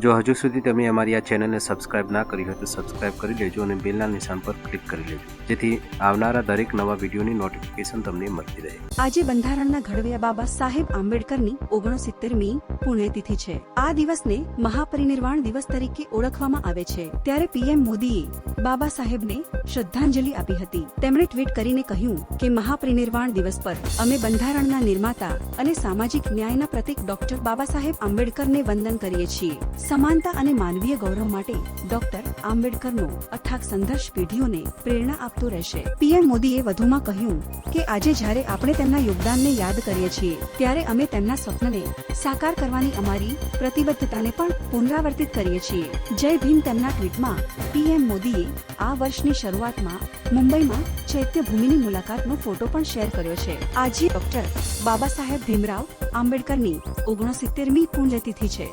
જો હજુ સુધી તમે અમારી આ ચેનલને સબસ્ક્રાઇબ ના કરી હોય તો સબસ્ક્રાઇબ કરી લેજો અને બેલના નિશાન પર ક્લિક કરી લેજો. જેથી આવનારા દરેક નવા વિડીયોની નોટિફિકેશન તમને મળતી રહે. આજે બંધારણના ઘડવૈયા બાબા સાહેબ આંબેડકરની ઓગણસિત્તેરમી પુણ્યતિથિ છે. આ દિવસને મહાપરિનિર્વાણ દિવસ તરીકે ઓળખવામાં આવે છે. ત્યારે પીએમ મોદીએ બાબા સાહેબને શ્રદ્ધાંજલિ આપી હતી. તેમણે ટ્વીટ કરીને કહ્યું કે, મહાપરિનિર્વાણ દિવસ પર અમે બંધારણના નિર્માતા અને સામાજિક ન્યાયના પ્રતિક ડોક્ટર બાબા સાહેબ આંબેડકરને વંદન કરીએ છીએ. સમાનતા અને માનવીય ગૌરવ માટે ડોક્ટર આંબેડકરનો અથાગ સંઘર્ષ પેઢીઓને પ્રેરણા આપતો રહેશે. પીએમ મોદીએ વધુમાં કહ્યું કે, આજે જ્યારે આપણે તેમના યોગદાનને યાદ કરીએ છીએ, ત્યારે અમે તેમના સ્વપ્નને સાકાર કરવાની અમારી પ્રતિબદ્ધતાને પણ પુનરાવર્તિત કરીએ છીએ. જય ભીમ તેમના ટ્વીટમાં પીએમ મોદીએ આ વર્ષની શરૂઆતમાં મુંબઈમાં ચૈત્યભૂમિની મુલાકાતનો ફોટો પણ શેર કર્યો છે. આજે ડોક્ટર બાબા સાહેબ ભીમરાવ આંબેડકરની ઓગણસિત્તેરમી પુણ્યતિથિ છે.